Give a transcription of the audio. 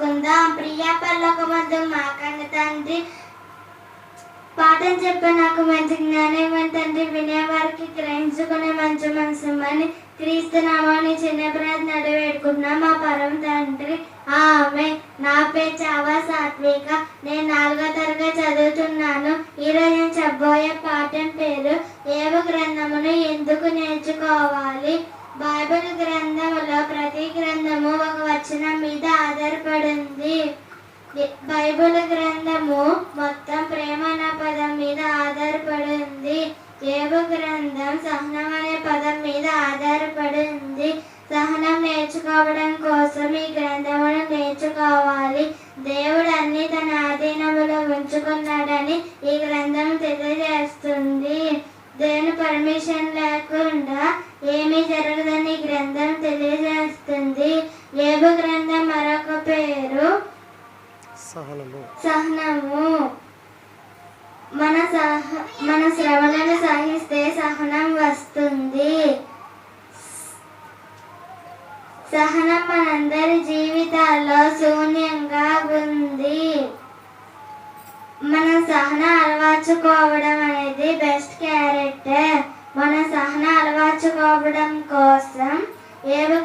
తెలుసుకుందాం ప్రియా పల్లకమందు మా కన్న తండ్రి. పాఠం చెప్పే నాకు మంచి జ్ఞానం ఇవ్వండి తండ్రి. వినేవారికి గ్రహించుకునే మంచి మనసు అని క్రీస్తునామాని చిన్న ప్రార్థన అడివేడుకున్నా మా పరమ తండ్రి ఆమె నా పేరు చావా సాత్విక. నేను నాలుగో తరగతి చదువుతున్నాను. ఈరోజు నేను చెప్పబోయే పాఠం పేరు ఏవ గ్రంథమును ఎందుకు నేర్చుకోవాలి? బైబిల్ గ్రంథంలో ప్రతి గ్రంథము ఒక వచనం మీద ఆధారపడింది. బైబిల్ గ్రంథము మొత్తం ప్రేమ అనే పదం మీద ఆధారపడింది. దేవు గ్రంథం సహనం అనే పదం మీద ఆధారపడి ఉంది సహనం నేర్చుకోవడం కోసం ఈ గ్రంథమును నేర్చుకోవాలి. దేవుడు అన్ని తన ఆధీనములో ఉంచుకున్నాడని ఈ గ్రంథం తెలియజేస్తుంది. దేవుని పర్మిషన్ లేకుండా ఏమీ సహనము. సహనము. మన సహ మన శ్రమలను సహిస్తే సహనం వస్తుంది. సహనం మనందరి జీవితాల్లో శూన్యంగా ఉంది. మన సహన అలవాచుకోవడం అనేది బెస్ట్ క్యారెక్టర్. మన సహన అలవాచుకోవడం కోసం ఏవి